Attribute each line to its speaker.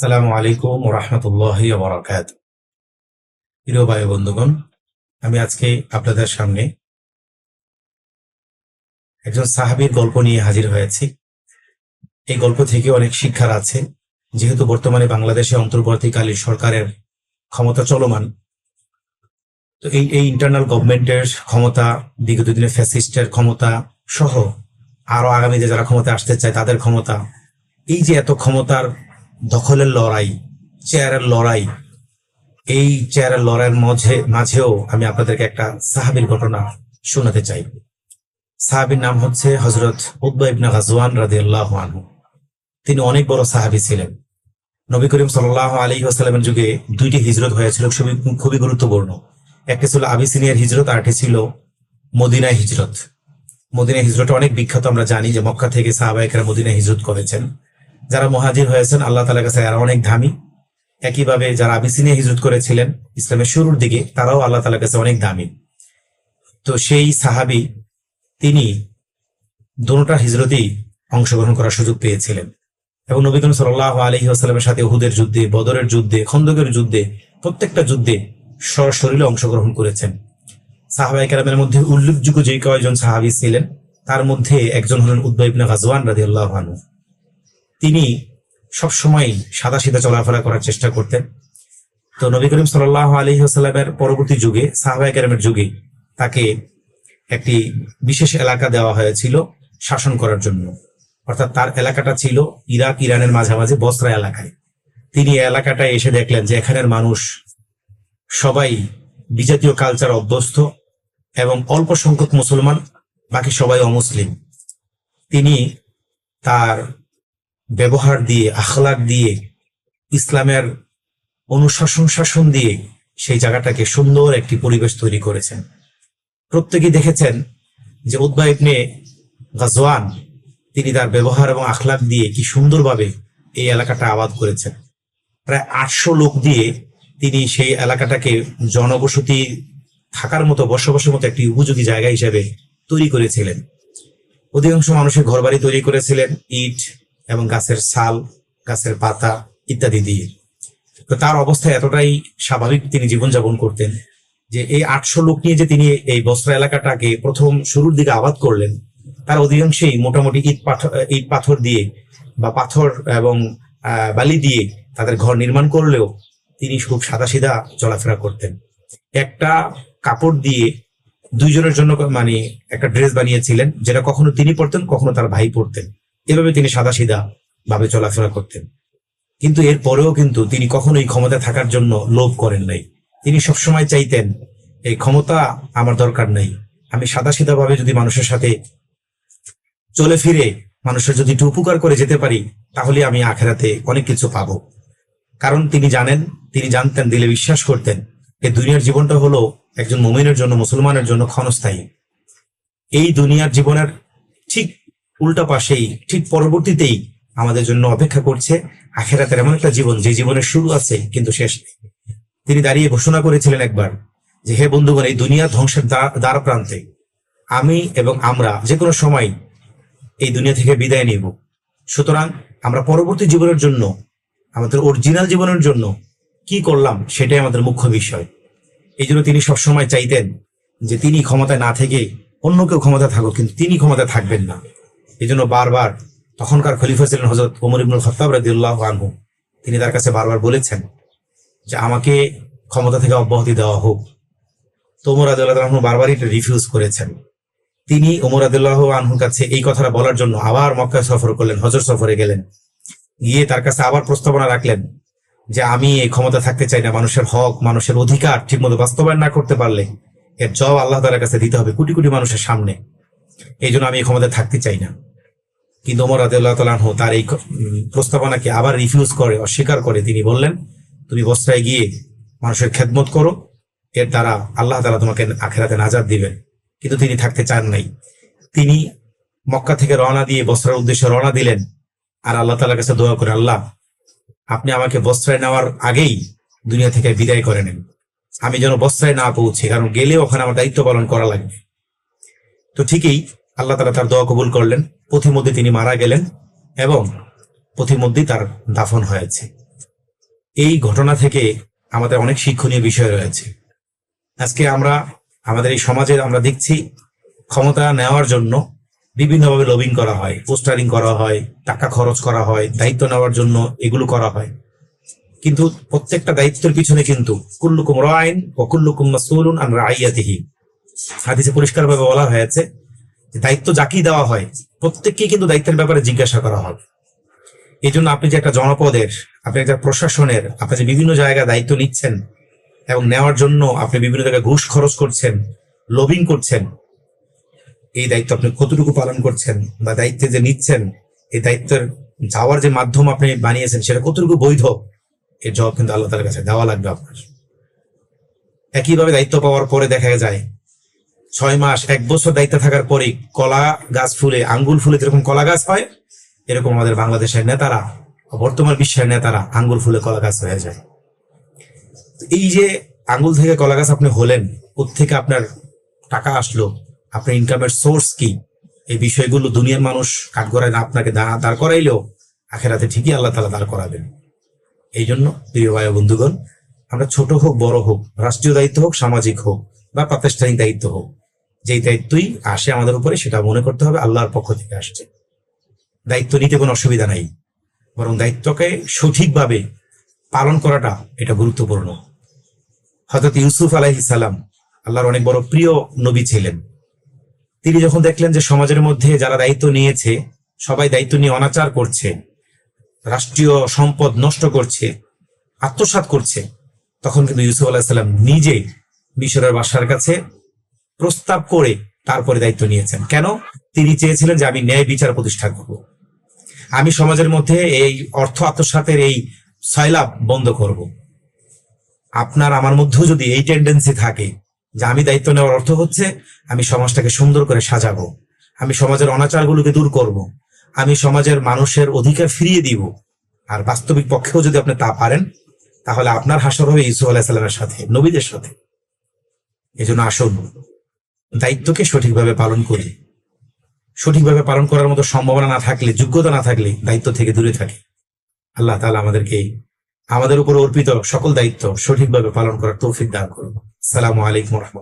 Speaker 1: আসসালামু আলাইকুম রহমতুল্লাহ বরাকাত প্রিয় ভাই বন্ধুগণ, আমি আজকে আপনাদের সামনে একজন সাহাবীর গল্প নিয়ে হাজির হয়েছি। এই গল্প থেকে অনেক শিক্ষার আছে। যেহেতু বর্তমানে বাংলাদেশে অন্তর্বর্তীকালীন সরকারের ক্ষমতা চলমান, তো এই এই ইন্টারনাল গভর্নমেন্টের ক্ষমতা, বিগত দিনে ফ্যাসিস্টের ক্ষমতা সহ আরও আগামীতে যারা ক্ষমতা আসতে চায় তাদের ক্ষমতা, এই যে এত ক্ষমতার দখলের লড়াই, চেয়ারের লড়াই। এই চেয়ারের লড়াইয়ের মাঝে, মাঝেও আমি আপনাদেরকে একটা সাহাবির ঘটনা শোনাতে চাই। সাহাবির নাম হচ্ছে হজরত উদ্বা ইবনা গাজওয়ান রাদিয়াল্লাহু আনহু। তিনি অনেক বড় সাহাবি ছিলেন। নবী করিম সাল্লাহ আলী আসালামের যুগে দুইটি হিজরত হয়েছিল, খুবই খুবই গুরুত্বপূর্ণ। একটি ছিল আবিসিনিয়ার হিজরত, আর একটি ছিল মদিনায় হিজরত। মদিনায় হিজরত অনেক বিখ্যাত, আমরা জানি যে মক্কা থেকে সাহাবাহিকরা মদিনায় হিজরত করেছেন। যারা মহাজির হয়েছেন, আল্লাহ তালার কাছে এরা অনেক দামি। একইভাবে যারা আবিসিনিয়া হিজরত করেছিলেন, ইসলামের শুরুর দিকে, তারাও আল্লাহ তালার কাছে অনেক দামি। তো সেই সাহাবি, তিনি দোনোটা হিজরতেই অংশগ্রহণ করার সুযোগ পেয়েছিলেন। এবং নবী করিম সাল্লাহ আলহি আসালামের সাথে উহুদের যুদ্ধে, বদরের যুদ্ধে, খন্দকের যুদ্ধে, প্রত্যেকটা যুদ্ধে সশরীরে অংশগ্রহণ করেছেন। সাহাবাই কেরামের মধ্যে উল্লেখযোগ্য যে কয়েকজন সাহাবি ছিলেন, তার মধ্যে একজন হলেন উদ্বা ইবনে গাজওয়ান রাজি আল্লাহ তিনি সবসময় সাদা সিধা চলাফেরা করার চেষ্টা করতেন। তো নবী করিম সাল্লাহ আলী আসাল্লামের পরবর্তী যুগে সাহাবাই কেরামের যুগে তাকে একটি বিশেষ এলাকা দেওয়া হয়েছিল শাসন করার জন্য। অর্থাৎ তার এলাকাটা ছিল ইরাক, ইরানের মাঝামাঝি বসরা এলাকায়। তিনি এলাকাটায় এসে দেখলেন যে এখানের মানুষ সবাই বিজাতীয় কালচার অভ্যস্ত এবং অল্প সংখ্যক মুসলমান, বাকি সবাই অমুসলিম। তিনি তার ব্যবহার দিয়ে, আখলাক দিয়ে, ইসলামের অনুশাসন শাসন দিয়ে সেই জায়গাটাকে সুন্দর একটি পরিবেশ তৈরি করেছেন। প্রত্যেকেই দেখেছেন যে উদ্বা ইবনে গাজওয়ান, তিনি তার ব্যবহার এবং আখলাক দিয়ে কি সুন্দরভাবে এই এলাকাটা আবাদ করেছেন। প্রায় আটশো লোক দিয়ে তিনি সেই এলাকাটাকে জনবসতি থাকার মতো, বসবাসের মতো একটি উপযোগী জায়গা হিসেবে তৈরি করেছিলেন। অধিকাংশ মানুষের ঘরবাড়ি তৈরি করেছিলেন, ইট এবং গাছের ছাল, গাছের পাতা ইত্যাদি দিয়ে। তো তার অবস্থা এতটাই স্বাভাবিক তিনি জীবনযাপন করতেন যে এই আটশো লোক নিয়ে যে তিনি এই বস্ত্র এলাকাটাকে প্রথম শুরুর দিকে আবাদ করলেন, তার অধিকাংশই মোটামুটি ইট পাথর ইট পাথর দিয়ে বা পাথর এবং বালি দিয়ে তাদের ঘর নির্মাণ করলেও তিনি খুব সাদা সিধা চলাফেরা করতেন। একটা কাপড় দিয়ে দুইজনের জন্য মানে একটা ড্রেস বানিয়েছিলেন, যেটা কখনো তিনি পরতেন, কখনো তার ভাই পরতেন। এভাবে তিনি সাদা সিধা ভাবে চলাফেরা করতেন। কিন্তু এর পরেও কিন্তু তিনি কখনোই ক্ষমতা থাকার জন্য লোভ করেন নাই। তিনি সবসময় চাইতেন, এই ক্ষমতা আমার দরকার নেই। আমি সাদা সিধা ভাবে যদি মানুষের সাথে চলে ফিরে, মানুষের যদি একটু উপকার করে যেতে পারি, তাহলে আমি আখেরাতে অনেক কিছু পাবো। কারণ তিনি জানেন, তিনি জানতেন, দিলে বিশ্বাস করতেন যে দুনিয়ার জীবনটা হলো একজন মুমিনের জন্য, মুসলমানের জন্য ক্ষণস্থায়ী। এই দুনিয়ার জীবনের ঠিক উল্টা পাশেই, ঠিক পরবর্তীতেই আমাদের জন্য অপেক্ষা করছে আখেরাতের এমন একটা জীবন, যে জীবনের শুরু আছে কিন্তু শেষ নেই। তিনি দাঁড়িয়ে ঘোষণা করেছিলেন একবার যে, হে বন্ধুগণ, এই দুনিয়া ধ্বংসের দ্বার প্রান্তে আমি এবং আমরা যে কোনো সময় এই দুনিয়া থেকে বিদায় নিব। সুতরাং আমরা পরবর্তী জীবনের জন্য, আমাদের অরিজিনাল জীবনের জন্য কি করলাম সেটাই আমাদের মুখ্য বিষয়। এই জন্য তিনি সবসময় চাইতেন যে, তিনি ক্ষমতায় না থেকে অন্য কেউ ক্ষমতা থাকুক, কিন্তু তিনি ক্ষমতায় থাকবেন না। এই জন্য বারবার তখনকার খলিফা ছিলেন হজরত ওমর ইবনুল খত্তাব রাদিউল্লাহ আনহু। তিনি তার কাছে বারবার বলেছেন যে আমাকে ক্ষমতা থেকে অব্যাহতি দেওয়া হোক। তো ওমর আদুল্লাহ বারবারই এটা রিফিউজ করেছেন। তিনি ওমর আদুল্লাহ আনহুর কাছে এই কথাটা বলার জন্য আবার মক্কা সফর করলেন, হজর সফরে গেলেন। গিয়ে তার কাছে আবার প্রস্তাবনা রাখলেন যে আমি এই ক্ষমতা থাকতে চাই না, মানুষের হক, মানুষের অধিকার ঠিকমতো বাস্তবায়ন না করতে পারলে এর জব আল্লাহ তালার কাছে দিতে হবে কোটি কোটি মানুষের সামনে। এই জন্য আমি এই ক্ষমতা থাকতে চাই না। কিন্তু ওমর আদাল্লাহ তালাহ তার এই প্রস্তাবনাকে আবার রিফিউজ করে, অস্বীকার করে তিনি বললেন, তুমি বস্ত্রায় গিয়ে মানুষের খেদমত করো, এর দ্বারা আল্লাহ তালা তোমাকে আখেরাতে নাজাদ দিবেন। কিন্তু তিনি থাকতে চান নাই। তিনি মক্কা থেকে রওনা দিয়ে বস্ত্রার উদ্দেশ্যে রওনা দিলেন আর আল্লাহ তালার কাছে দোয়া করে, আল্লাহ, আপনি আমাকে বস্ত্রায় নেওয়ার আগেই দুনিয়া থেকে বিদায় করে নেন। আমি যেন বস্ত্রায় না পৌঁছে, কারণ গেলে ওখানে আমার দায়িত্ব পালন করা লাগবে। তো ঠিকই আল্লাহ তালা তার দোয়া কবুল করলেন। পথিমধ্যে তিনি মারা গেলেন এবং পথিমধ্যেই তার দাফন হয়েছে। এই ঘটনা থেকে আমাদের অনেক শিক্ষণীয় বিষয় রয়েছে। আজকে আমরা আমাদের এই সমাজে আমরা দেখছি ক্ষমতা নেওয়ার জন্য বিভিন্নভাবে লবিং করা হয় পোস্টারিং করা হয়, টাকা খরচ করা হয়, দায়িত্ব নেওয়ার জন্য এগুলো করা হয়। কিন্তু প্রত্যেকটা দায়িত্বের পিছনে কিন্তু কুল্লুকুম রাইন ও কুল্লুকুম মাসউলুন আন রাইয়াতিহি। হাদিসে পরিষ্কারভাবে বলা হয়েছে দায়িত্ব যাকেই দেওয়া হয়, প্রত্যেককেই কিন্তু দায়িত্বের ব্যাপারে জিজ্ঞাসা করা হবে। এই জন্য আপনি যে একটা জনপদের, আপনি একটা প্রশাসনের, আপনি যে বিভিন্ন জায়গায় দায়িত্ব নিচ্ছেন এবং নেওয়ার জন্য আপনি বিভিন্ন জায়গায় ঘুষ খরচ করছেন লবিং করছেন, এই দায়িত্ব আপনি কতটুকু পালন করছেন বা দায়িত্বে যে নিচ্ছেন, এই দায়িত্বের যাওয়ার যে মাধ্যম আপনি বানিয়েছেন সেটা কতটুকু বৈধ, এর জবাব কিন্তু আল্লাহ তালার কাছে দেওয়া লাগবে আপনার। একইভাবে দায়িত্ব পাওয়ার পরে দেখা যায় ছয় মাস, এক বছর দায়িত্ব থাকার পরে কলা গাছ ফুলে, আঙ্গুল ফুলে যেরকম কলা গাছ হয়, এরকম আমাদের বাংলাদেশের নেতারা, বর্তমান বিশ্বের নেতারা আঙ্গুল ফুলে কলা গাছ হয়ে যায়। এই যে আঙ্গুল থেকে কলা গাছ আপনি হলেন থেকে আপনার টাকা আসলো, আপনার ইনকামের সোর্স কি? এই বিষয়গুলো দুনিয়ার মানুষ কাঠগড়ায় না আপনাকে দাঁড় করাইলেও আখেরাতে ঠিকই আল্লাহ তালা দাঁড় করাবেন। এই জন্য প্রিয় ভাই বন্ধুগণ, আমরা ছোট হোক, বড় হোক, রাষ্ট্রীয় দায়িত্ব হোক, সামাজিক হোক, বা প্রাতিষ্ঠানিক দায়িত্ব হোক যেই দায়িত্বই আসে আমাদের উপরে, সেটা মনে করতে হবে আল্লাহর পক্ষ থেকে আসছে। দায়িত্ব নিতে কোনো অসুবিধা নাই। বরং দায়িত্বকে সঠিকভাবে পালন করাটা এটা গুরুত্বপূর্ণ। হজরত ইউসুফ আলাইহিস সালাম আল্লাহর অনেক বড় প্রিয় নবী ছিলেন। তিনি যখন দেখলেন যে সমাজের মধ্যে যারা দায়িত্ব নিয়েছে, সবাই দায়িত্ব নিয়ে অনাচার করছে, রাষ্ট্রীয় সম্পদ নষ্ট করছে, আত্মসাৎ করছে, তখন কিন্তু ইউসুফ আলাহিসাল্লাম নিজে মিশরের বাসার কাছে প্রস্তাব করে তারপরে দায়িত্ব নিয়েছেন। কেন? তিনি চেয়েছিলেন যে আমি ন্যায় বিচার প্রতিষ্ঠা করব। আমি সমাজের মধ্যে এই অর্থ আত্মসাতের এই সয়লাভ বন্ধ করব। আপনার আমার মধ্যেও যদি এই টেন্ডেন্সি থাকে যে আমি দায়িত্ব নেওয়ার অর্থ হচ্ছে আমি সমাজটাকে সুন্দর করে সাজাবো, আমি সমাজের অনাচারগুলোকে দূর করব, আমি সমাজের মানুষের অধিকার ফিরিয়ে দিব, আর বাস্তবিক পক্ষেও যদি আপনি তা পারেন, তাহলে আপনার হাসর হবে ইসু আলাহিসাল্লামের সাথে, নবীদের সাথে। এজন্য আসুন। দায়িত্বকে সঠিকভাবে পালন করি। সঠিকভাবে পালন করার মতো সম্ভাবনা না থাকলে, যোগ্যতা না থাকলে দায়িত্ব থেকে দূরে থাকে। আল্লাহ তালা আমাদেরকে আমাদের উপর অর্পিত সকল দায়িত্ব সঠিকভাবে পালন করার তৌফিক দান করুন। সালামু আলাইকুম রহমতুল্লাহ।